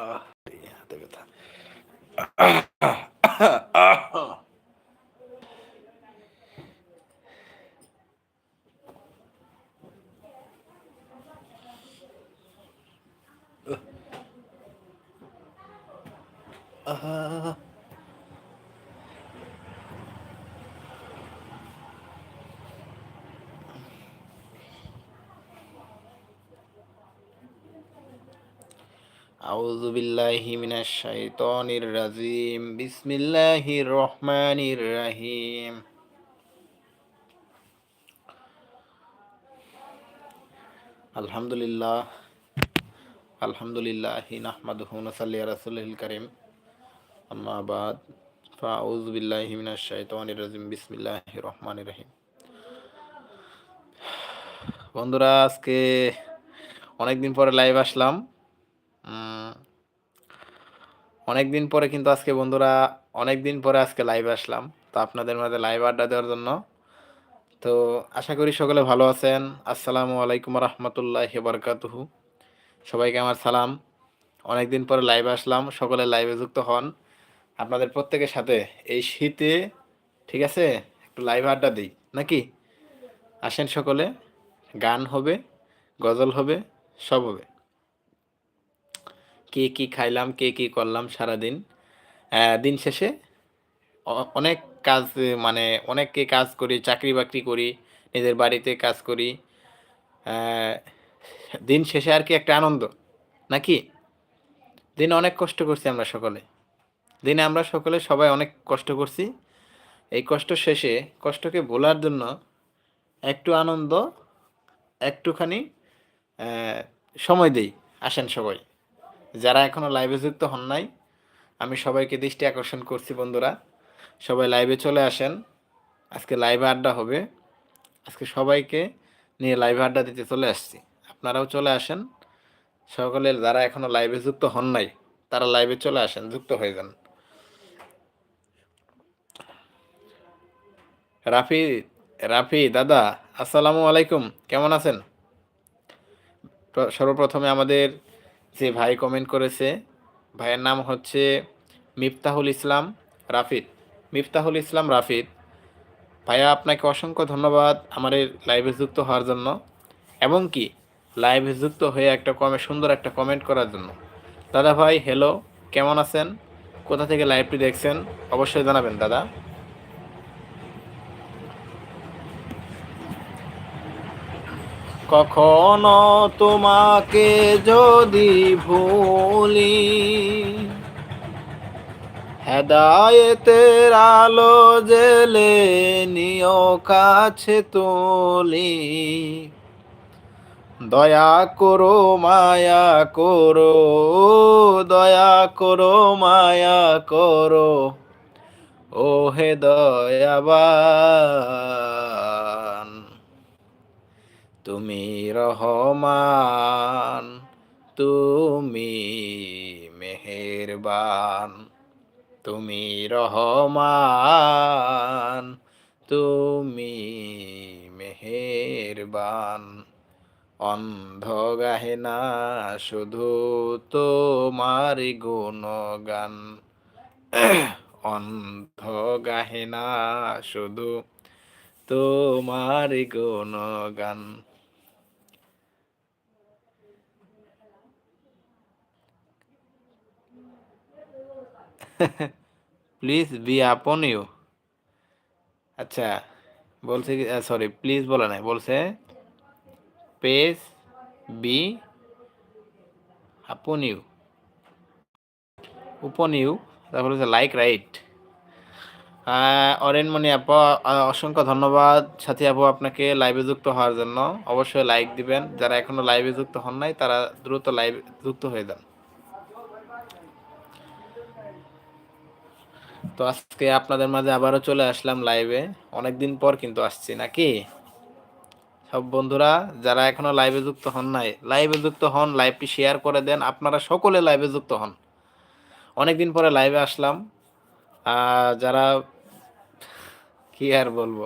আহ, এই হাতে ব্যথা আহ, বিল্লাহি মিনাশ শাইতানির রাজিম। বিসমিল্লাহির রহমানির রহিম। আলহামদুলিল্লাহ আলহামদুলিল্লাহ নাহমাদুহু হুন আলা রাসূলিল কারীম। আম্মা বাদ বিল্লাহ হিমিনা মিনাশ শাইতানির রাজিম। বিসমিল্লাহির রহমানির রহিম। বন্ধুরা, আজকে অনেকদিন পরে লাইভ আসলাম। উম, অনেকদিন পরে কিন্তু আজকে বন্ধুরা অনেকদিন পরে আজকে লাইভ আসলাম। তো আপনাদের মাঝে লাইভ আড্ডা দেওয়ার জন্য। তো আশা করি সকলে ভালো আছেন। আসসালামু আলাইকুম রহমতুল্লাহ বারকাতুহু। সবাইকে আমার সালাম। অনেকদিন পরে লাইভে আসলাম। সকলে লাইভে যুক্ত হন। আপনাদের প্রত্যেকের সাথে এই শীতে ঠিক আছে? একটু লাইভ আড্ডা দিই নাকি? আসেন সকলে। গান হবে গজল হবে সব হবে। কে কি খাইলাম, কে কি করলাম সারাদিন। দিন শেষে অনেক কাজ মানে অনেককে কাজ করি, চাকরি বাকরি করি, নিজের বাড়িতে কাজ করি। দিন শেষে আর কি একটা আনন্দ, নাকি? দিন অনেক কষ্ট করছি আমরা সকলে। দিনে আমরা সকলে সবাই অনেক কষ্ট করছি। এই কষ্ট শেষে কষ্টকে ভোলার জন্য একটু আনন্দ, একটুখানি সময় দেই, আসেন সবাই। যারা এখনও লাইভে যুক্ত হন নাই, আমি সবাইকে দৃষ্টি আকর্ষণ করছি বন্ধুরা। সবাই লাইভে চলে আসেন। আজকে লাইভে আড্ডা হবে। আজকে সবাইকে নিয়ে লাইভে আড্ডা দিতে চলে আসছি। আপনারাও চলে আসেন। সকলে যারা এখনও লাইভে যুক্ত হন নাই, তারা লাইভে চলে আসেন, যুক্ত হয়ে যান। রাফি রাফি, দাদা, আসসালামু আলাইকুম। কেমন আছেন? সর্বপ্রথমে আমাদের যে ভাই কমেন্ট করেছে, ভাইয়ের নাম হচ্ছে মিফতাহুল ইসলাম রাফিদ। মিফতাহুল ইসলাম রাফিদ, ভাইয়া আপনাকে অসংখ্য ধন্যবাদ আমার এই লাইভে যুক্ত হওয়ার জন্য এবং কি লাইভে যুক্ত হয়ে একটা কমে সুন্দর একটা কমেন্ট করার জন্য। দাদা ভাই হ্যালো কেমন আছেন? কোথা থেকে লাইভটি দেখছেন? অবশ্যই জানাবেন, দাদা। কখনো তোমাকে যদি ভুলি, হেদায়েতের আলো জেলে নিও কাছে তুলি। দয়া করো, মায়া করো, দয়া করো, মায়া করো ও হে দয়াবান। তুমি রহমান, তুমি মেহেরবান। তুমি রহমান, তুমি মেহেরবান। অন্ধ গাহে না শুধু তোমার গুণগান। অন্ধ গাহে না শুধু তোমার গুণগান। প্লিজ বি আপন ইউ আচ্ছা বলছে কি সরি প্লিজ বলে নাই, বলছে peace be upon you upon you তারপরে হচ্ছে লাইক রাইট অরেনমণি আপা অসংখ্য ধন্যবাদ। সাথী আপু আপনাকে লাইভে যুক্ত হওয়ার জন্য। অবশ্যই লাইক দিবেন। যারা এখনও লাইভে যুক্ত হন নাই, তারা দ্রুত লাইভ যুক্ত হয়ে যান। তো আজকে আপনাদের মাঝে আবারও চলে আসলাম লাইভে অনেকদিন পর কিন্তু আসছি, নাকি? সব বন্ধুরা, যারা এখনও লাইভে যুক্ত হন নাই লাইভে যুক্ত হন লাইভটি শেয়ার করে দেন, আপনারা সকলে লাইভে যুক্ত হন। অনেকদিন পরে লাইভে আসলাম। যারা, কি আর বলব?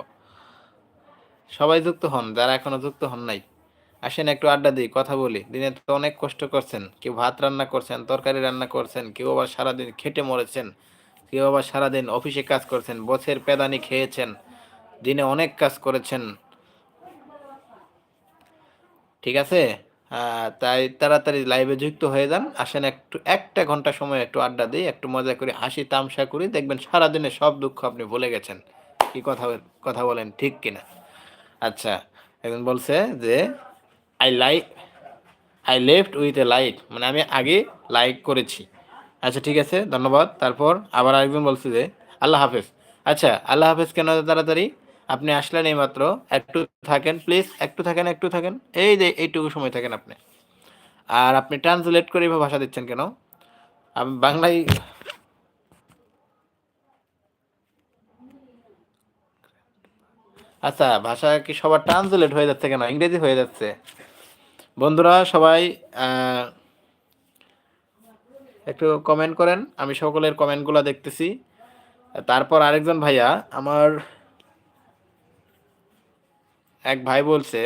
সবাই যুক্ত হন, যারা এখনও যুক্ত হন নাই। আসেন, একটু আড্ডা দিই, কথা বলি। দিনে তো অনেক কষ্ট করছেন, কেউ ভাত রান্না করছেন, তরকারি রান্না করছেন, কেউ আবার সারাদিন খেটে মরেছেন। কেউ আবার সারাদিন অফিসে কাজ করছেন বছের পেদানি খেয়েছেন, দিনে অনেক কাজ করেছেন। ঠিক আছে? তাই তাড়াতাড়ি লাইভে যুক্ত হয়ে যান, আসেন একটু, একটা ঘণ্টা সময় একটু আড্ডা দিই একটু মজা করি হাসি তামসা করি, দেখবেন সারাদিনে সব দুঃখ আপনি ভুলে গেছেন। কি কথা কথা বলেন, ঠিক কিনা? আচ্ছা একজন বলছে যে I like I left with a light মানে আমি আগে লাইক করেছি। আচ্ছা ঠিক আছে, ধন্যবাদ। তারপর আবার আরেকজন বলছে যে, আল্লাহ হাফেজ। আচ্ছা আল্লাহ হাফেজ কেন তাড়াতাড়ি? আপনি আসলেন এই মাত্র একটু থাকেন প্লিজ একটু থাকেন একটু থাকেন। এই যে, এইটুকু সময় থাকেন আপনি। আর আপনি ট্রান্সলেট করে এভাবে ভাষা দিচ্ছেন কেন? আমি, বাংলায় আচ্ছা ভাষা কি সবার ট্রান্সলেট হয়ে যাচ্ছে কেন? ইংরেজি হয়ে যাচ্ছে। বন্ধুরা, সবাই একটু কমেন্ট করেন, আমি সকলের কমেন্টগুলো দেখতেছি। তারপর আরেকজন ভাইয়া, আমার এক ভাই বলছে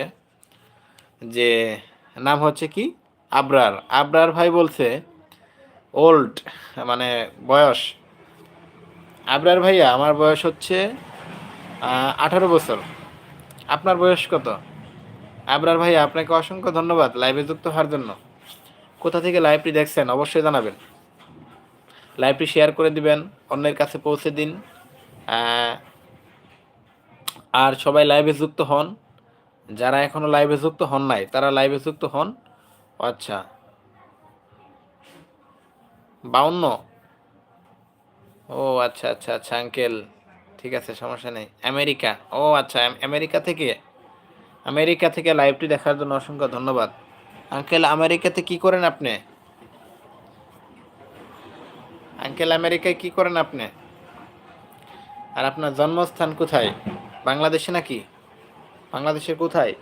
যে, নাম হচ্ছে কি? আবরার। আবরার ভাই বলছে ওল্ড মানে বয়স। আবরার ভাইয়া, আমার বয়স হচ্ছে আঠারো বছর। আপনার বয়স কত? আবরার ভাইয়া, আপনাকে অসংখ্য ধন্যবাদ। লাইভে যুক্ত হওয়ার জন্য। কোথা থেকে লাইভটি দেখছেন অবশ্যই জানাবেন। লাইভটি শেয়ার করে দিবেন, অন্যের কাছে পৌঁছে দিন। আর সবাই লাইভে যুক্ত হন। যারা এখনও লাইভে যুক্ত হন নাই, তারা লাইভে যুক্ত হন। আচ্ছা। বাউন্ন। ও আচ্ছা আচ্ছা আচ্ছা আঙ্কেল। ঠিক আছে, সমস্যা নেই। আমেরিকা। ও আচ্ছা আমেরিকা থেকে। আমেরিকা থেকে লাইভটি দেখার জন্য অসংখ্য ধন্যবাদ। আঙ্কেল, আমেরিকাতে কি করেন আপনি? আঙ্কেল, আমেরিকায় কি করেন আপনি? আর আপনার জন্মস্থান কোথায়? বাংলাদেশে নাকি? বাংলাদেশের কোথায়?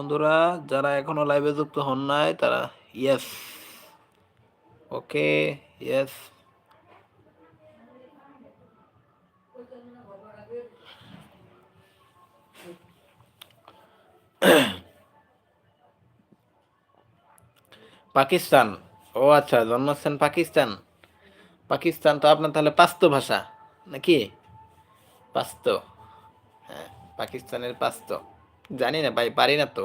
বন্ধুরা, যারা এখনও লাইভে যুক্ত হন নাই, তারা ইয়েস ওকে ইয়েস পাকিস্তান। ও আচ্ছা জন্মস্থান পাকিস্তান। পাকিস্তান তো আপনার তাহলে পাস্তো ভাষা, নাকি? পাস্তো হ্যাঁ পাকিস্তানের পাস্তো। জানি না, ভাই, পারি না তো।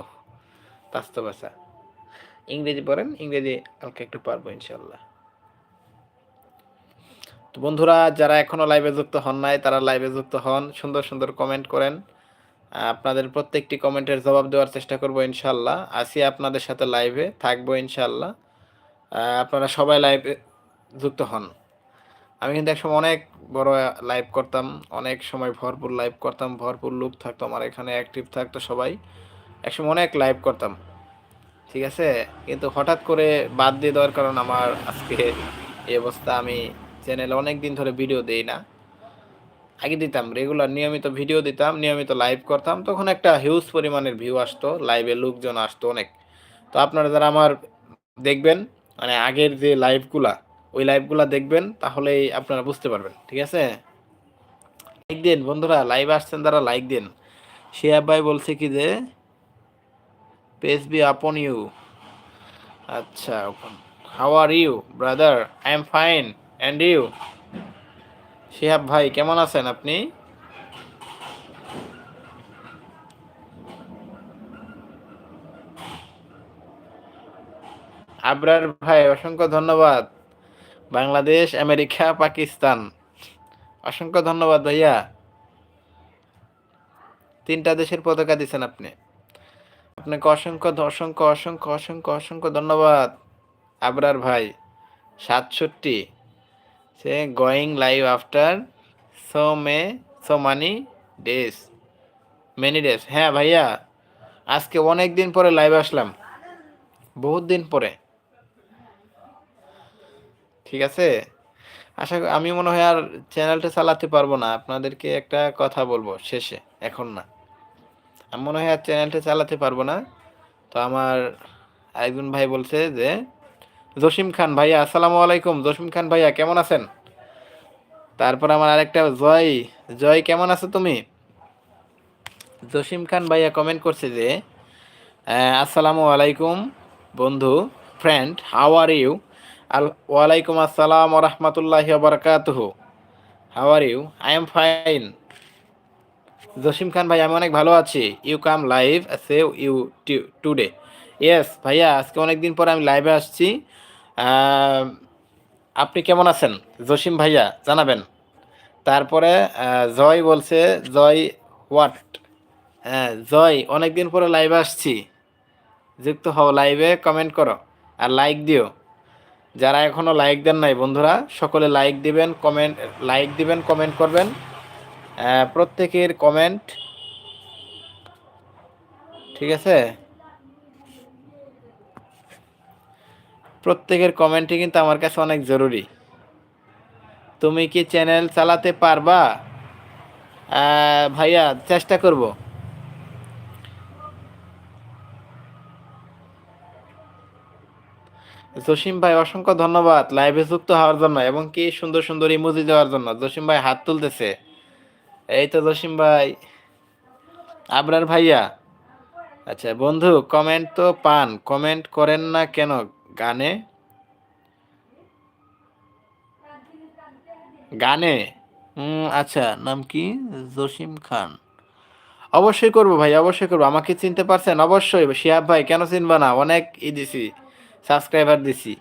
পাস্তো ভাষা ইংরেজি পড়েন, ইংরেজি কালকে একটু পারব ইনশাল্লাহ তো বন্ধুরা, যারা এখনও লাইভে যুক্ত হন নাই, তারা লাইভে যুক্ত হন, সুন্দর সুন্দর কমেন্ট করেন। আপনাদের প্রত্যেকটি কমেন্টের জবাব দেওয়ার চেষ্টা করব ইনশাল্লাহ আসি আপনাদের সাথে লাইভে থাকব ইনশাল্লাহ আপনারা সবাই লাইভে যুক্ত হন। আমি কিন্তু একসময় অনেক বড় লাইভ করতাম, অনেক সময় ভরপুর লাইভ করতাম, ভরপুর লোক থাকতো, আমার এখানে অ্যাক্টিভ থাকতো সবাই। একসময় অনেক লাইভ করতাম, ঠিক আছে? কিন্তু হঠাৎ করে বাদ দিয়ে দেওয়ার কারণ আমার আজকে এই অবস্থা। আমি চ্যানেলে অনেক দিন ধরে ভিডিও দেই না। আগে দিতাম রেগুলার নিয়মিত ভিডিও দিতাম, নিয়মিত লাইভ করতাম। তখন একটা হিউজ পরিমাণের ভিউ আসতো লাইভে লোকজন আসতো অনেক। তো আপনারা যারা আমার দেখবেন মানে আগের যে লাইভগুলা ওই লাইভগুলা দেখবেন, তাহলেই আপনারা বুঝতে পারবেন, ঠিক আছে? লাইক দিন, বন্ধুরা লাইভ আসছেন তারা লাইক দিন। শিয়াব ভাই বলছে কি যে পেস বি আপন ইউ আচ্ছা how are you brother I am fine and you Shihab ভাই, কেমন আছেন আপনি? আবরার ভাই, অসংখ্য ধন্যবাদ। বাংলাদেশ, আমেরিকা, পাকিস্তান। অসংখ্য ধন্যবাদ ভাইয়া। তিনটা দেশের পতাকা দিচ্ছেন আপনি। আপনাকে অসংখ্য অসংখ্য অসংখ্য অসংখ্য অসংখ্য ধন্যবাদ। আবরার ভাই, সাতষট্টি। সে going live after so may so many days many days হ্যাঁ ভাইয়া, আজকে অনেক দিন পরে লাইভ আসলাম। বহুত দিন পরে। ঠিক আছে? আশা আমি মনে হয় আর চ্যানেলটা চালাতে পারব না। আপনাদেরকে একটা কথা বলব শেষে, এখন না। আমি মনে হয় আর চ্যানেলটা চালাতে পারব না। তো আমার একজন ভাই বলছে যে, জসিম খান ভাইয়া, আসসালামু আলাইকুম। জসিম খান ভাইয়া, কেমন আছেন? তারপর আমার আরেকটা, জয় জয়, কেমন আছো তুমি? জসিম খান ভাইয়া কমেন্ট করছে যে আসসালামু আলাইকুম বন্ধু ফ্রেন্ড হাউ আর ইউ আল ওয়ালাইকুম আসসালাম রহমতুল্লাহি বারকাতুহ। How are you I am fine Jasim Khan ভাই, আমি অনেক ভালো আছি। You come live save you today yes ভাইয়া, আজকে অনেক দিন পর আমি লাইভে আসছি। আপনি কেমন আছেন? জসিম ভাইয়া, জানাবেন। তারপরে জয় বলছে, জয় হোয়াট হ্যাঁ জয় অনেক দিন পরে লাইভে আসছি। যুক্ত হও লাইভে কমেন্ট করো। আর লাইক দিও। যারা এখনও লাইক দেন নাই বন্ধুরা, সকলে লাইক দিবেন কমেন্ট লাইক দিবেন কমেন্ট করবেন। প্রত্যেকের কমেন্ট ঠিক আছে? প্রত্যেকের কমেন্টই কিন্তু আমার কাছে অনেক জরুরি। তুমি কি চ্যানেল চালাতে পারবা? ভাইয়া, চেষ্টা করব। জসিম ভাই, অসংখ্য ধন্যবাদ। লাইভে যুক্ত হওয়ার জন্য এবং কি সুন্দর সুন্দর ইমোজি দেওয়ার জন্য। জসিম ভাই হাত তুলতেছে। এই তো জসিম ভাই। আবরার ভাইয়া। আচ্ছা বন্ধু কমেন্ট তো পান। কমেন্ট করেন না কেন গানে? গানে? আচ্ছা নাম কি? জসিম খান। অবশ্যই করব ভাই, অবশ্যই করব। আমাকে চিনতে পারছেন? অবশ্যই। শিহাব ভাই, কেন চিনবা না? অনেক ই দিছি সাবস্ক্রাইবার দিছি।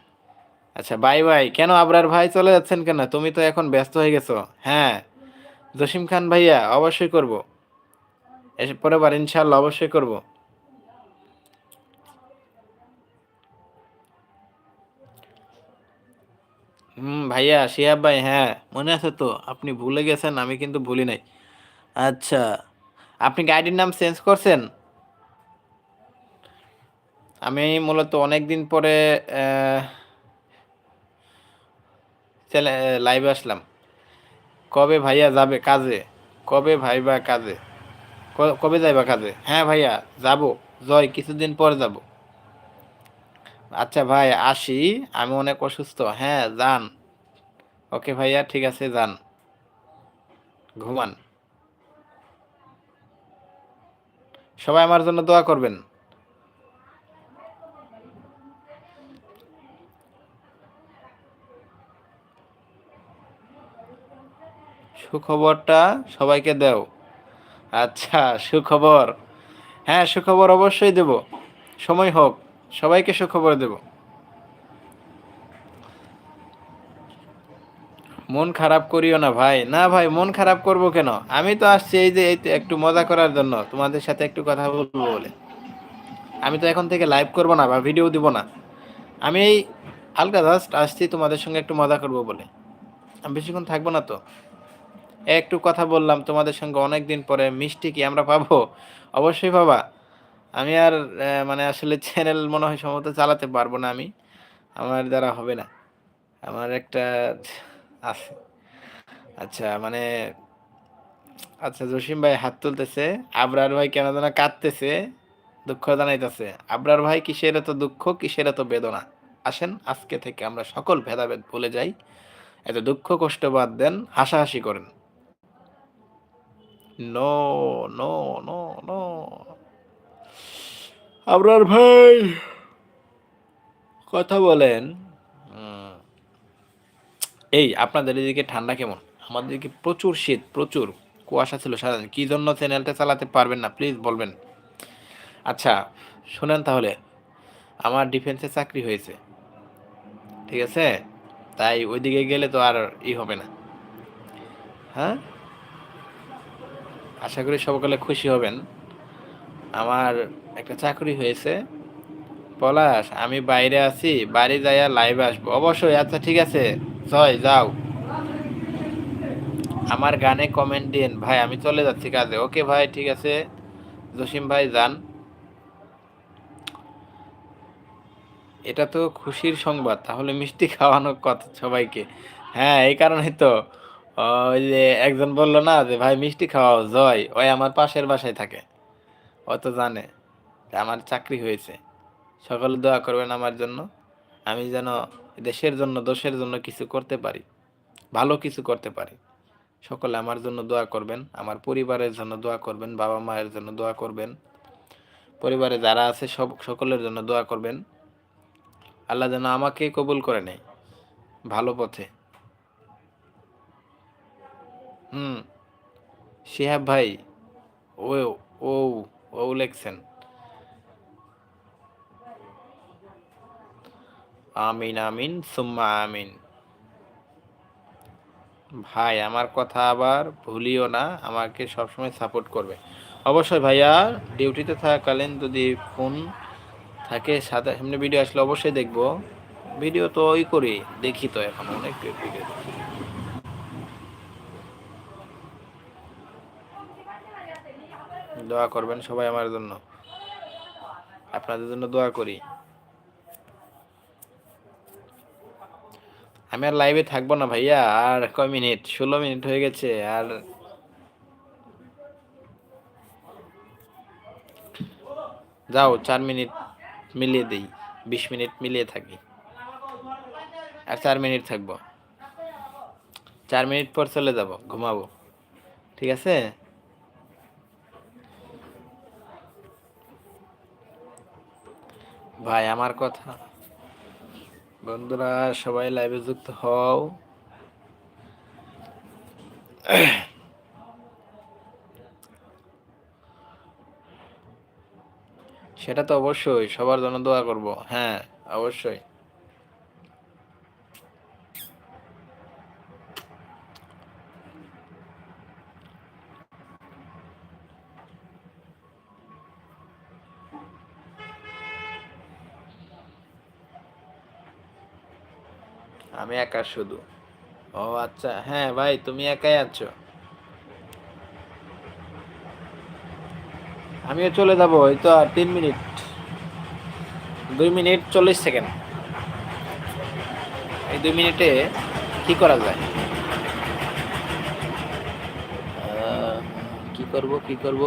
আচ্ছা বাই বাই। কেন আবরার ভাই চলে যাচ্ছেন কেন? তুমি তো এখন ব্যস্ত হয়ে গেছো। হ্যাঁ জসিম খান ভাইয়া, অবশ্যই করব। এসে পরে বার ইনশাল্লাহ অবশ্যই করব। হুম, ভাইয়া, শিহাব ভাই হ্যাঁ মনে আছে তো? আপনি ভুলে গেছেন, আমি কিন্তু ভুলি নাই। আচ্ছা আপনি গাইডের নাম চেঞ্জ করছেন? আমি মূলত অনেক দিন পরে লাইভে আসলাম। কবে ভাইয়া যাবে কাজে? কবে ভাইবা কাজে? কবে যাইবা কাজে? হ্যাঁ ভাইয়া, যাব। জয়, কিছুদিন পর যাব। আচ্ছা ভাই, আসি। আমি অনেক অসুস্থ। হ্যাঁ যান। ওকে ভাইয়া, ঠিক আছে, যান। ঘুমান। সবাই আমার জন্য দোয়া করবেন। সুখবরটা সবাইকে দাও। আচ্ছা সুখবর। হ্যাঁ সুখবর অবশ্যই দেব। সময় হোক, সবাইকে সুখবর দেব। মন খারাপ করিও না ভাই। না ভাই, মন খারাপ করব কেন? আমি তো আসছি এই যে একটু মজা করার জন্য। তোমাদের সাথে একটু কথা বলব বলে। আমি তো এখন থেকে লাইভ করব না বা ভিডিও দিব না। আমি এই হালকা জাস্ট আসছি তোমাদের সঙ্গে একটু মজা করব বলে। আমি বেশিক্ষণ থাকব না তো। একটু কথা বললাম, তোমাদের সঙ্গে অনেক দিন পরে মিষ্টি কি আমরা পাবো? অবশ্যই পাবা। আমি আর মানে আসলে চ্যানেল মনে হয় সম্ভবত চালাতে পারব না আমি। আমার দ্বারা হবে না। আমার একটা আছে। আচ্ছা মানে আচ্ছা জসিম ভাই হাত তুলতেছে। আবরার ভাই কেন যেন কাঁদতেছে, দুঃখ জানাইতেছে। আবরার ভাই, কিসের এত দুঃখ, কিসের এত বেদনা? আসেন, আজকে থেকে আমরা সকল ভেদাভেদ ভুলে যাই। এত দুঃখ, কষ্ট বাদ দেন, হাসাহাসি করেন। No no no no Abrar ভাই কথা বলেন। উম, এই আপনাদের এদিকে ঠান্ডা কেমন? আমাদের এদিকে প্রচুর শীত প্রচুর। কুয়াশা ছিল সারাদিন। কি জন্য চ্যানেলটা চালাতে পারবেন না? প্লিজ বলবেন। আচ্ছা শুনেন তাহলে। আমার ডিফেন্সে চাকরি হয়েছে। ঠিক আছে? তাই ওইদিকে গেলে তো আর ই হবে না। হ্যাঁ? আশা করি সকলে খুশি হবেন। আমার একটা চাকরি হয়েছে। পলাশ, আমি বাইরে আছি, বাড়ি যাইয়া লাইভ আসব। অবশ্যই আচ্ছা ঠিক আছে। জয়, যাও। আমার গানে কমেন্ট দিন ভাই, আমি চলে যাচ্ছি কাজে। ওকে, ভাই, ঠিক আছে। জসিম ভাই, যান। এটা তো খুশির সংবাদ। তাহলে মিষ্টি খাওয়ানোর কথা সবাইকে। হ্যাঁ এই কারণে তো। ওই যে একজন বলল না যে, ভাই, মিষ্টি খাওয়াও, জয়। ওই আমার পাশের বাসায় থাকে। ও তো জানে আমার চাকরি হয়েছে। সকলে দোয়া করবেন আমার জন্য। আমি যেন দেশের জন্য, দোষের জন্য কিছু করতে পারি, ভালো কিছু করতে পারি। সকলে আমার জন্য দোয়া করবেন, আমার পরিবারের জন্য দোয়া করবেন, বাবা মায়ের জন্য দোয়া করবেন। পরিবারে যারা আছে, সব, সকলের জন্য দোয়া করবেন। আল্লাহ যেন আমাকে কবুল করে নেয় ভালো পথে। হুম। শিহাব ভাই, ও ও ও লেখছেন। আমিন আমিন, সুম্মা আমিন। ভাই, আমার কথা আবার ভুলিও না, আমাকে সবসময় সাপোর্ট করবে। অবশ্যই ভাইয়া, ডিউটিতে থাকাকালীন যদি ফোন থাকে, সাথে সামনে ভিডিও আসলে অবশ্যই দেখব। ভিডিও তো ওই করি, দেখি তো এখন অনেক ভিডিও দোয়া করবেন সবাই আমার জন্য। আপনাদের জন্য দোয়া করি। আমি আর লাইভে থাকব না ভাইয়া, আর কয় মিনিট? ষোলো মিনিট হয়ে গেছে, আর যাও, চার মিনিট মিলিয়ে দিই, বিশ মিনিট মিলিয়ে থাকি। আর চার মিনিট থাকব। চার মিনিট পর চলে যাব, ঘুমাবো। ঠিক আছে? ভাই, আমার কথা। বন্ধুরা, সবাই লাইভে যুক্ত হও। সেটা তো অবশ্যই, সবার জন্য দোয়া করব। হ্যাঁ অবশ্যই আমি একা শুধু। ও আচ্ছা হ্যাঁ ভাই, তুমি একাই আছো। আমিও চলে যাব, এই তো আর তিন মিনিট। দুই মিনিট চল্লিশ সেকেন্ড। এই দুই মিনিটে কি করা যায়? কি করব কি করব?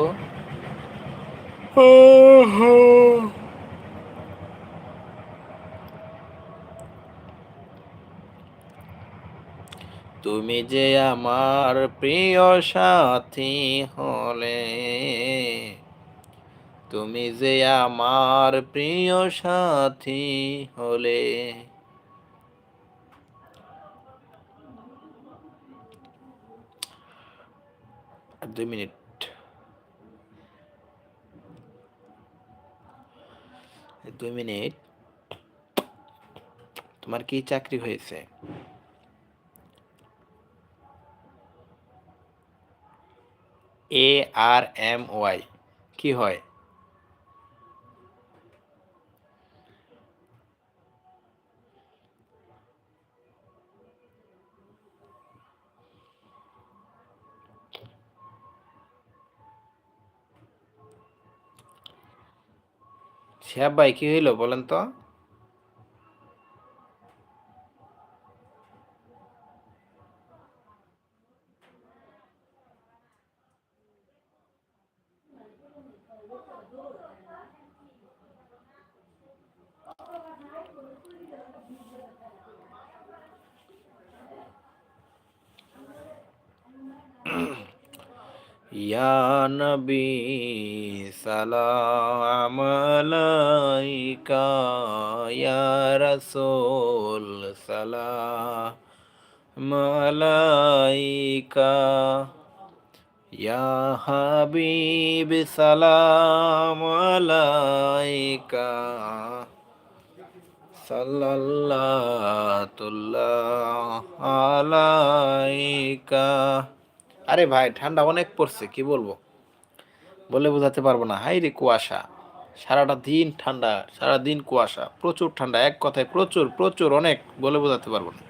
তুমি যে আমার প্রিয় সাথী হলে, তুমি যে আমার প্রিয় সাথী হলে। দুই মিনিট। দুই মিনিট। তোমার কি চাকরি হয়েছে? এ আর এম ওয়াই কি হয়? শিহাব ভাই কি হইল বলেন তো? রসোল সালা আলাইকা। হাবিব সালাম আরে ভাই, ঠান্ডা অনেক পড়ছে, কি বলব? বলে বোঝাতে পারব না। হাই রে কুয়াশা। সারাটা দিন ঠান্ডা সারা দিন কুয়াশা, প্রচুর ঠান্ডা, এক কথায় প্রচুর প্রচুর, অনেক বলে বোঝাতে পারব না।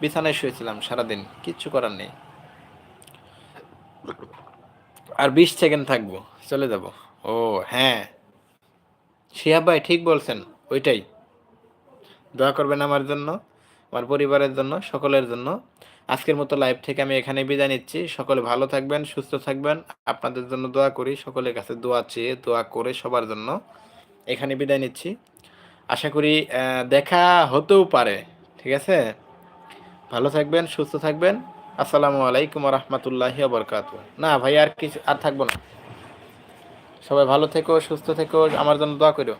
বিছানায় শুয়েছিলাম সারাদিন, কিচ্ছু করার নেই। আর বিশ সেকেন্ড থাকব, চলে যাব। ও হ্যাঁ। শিহাব ভাই, ঠিক বলছেন, ওইটাই। দোয়া করবেন আমার জন্য, আমার পরিবারের জন্য, সকলের জন্য। আজকের মতো লাইভ থেকে আমি এখানে বিদায় নিচ্ছি। সকলে ভালো থাকবেন, সুস্থ থাকবেন। আপনাদের জন্য দোয়া করি, সকলের কাছে দোয়া চেয়ে দোয়া করে সবার জন্য। এখানে বিদায় নিচ্ছি। আশা করি দেখা হতেও পারে, ঠিক আছে? ভালো থাকবেন, সুস্থ থাকবেন। আসসালামু আলাইকুম রহমতুল্লাহি বরকাত না ভাই, আর কিছু, আর থাকব না। সবাই ভালো থেকো, সুস্থ থেকো, আমার জন্য দোয়া করো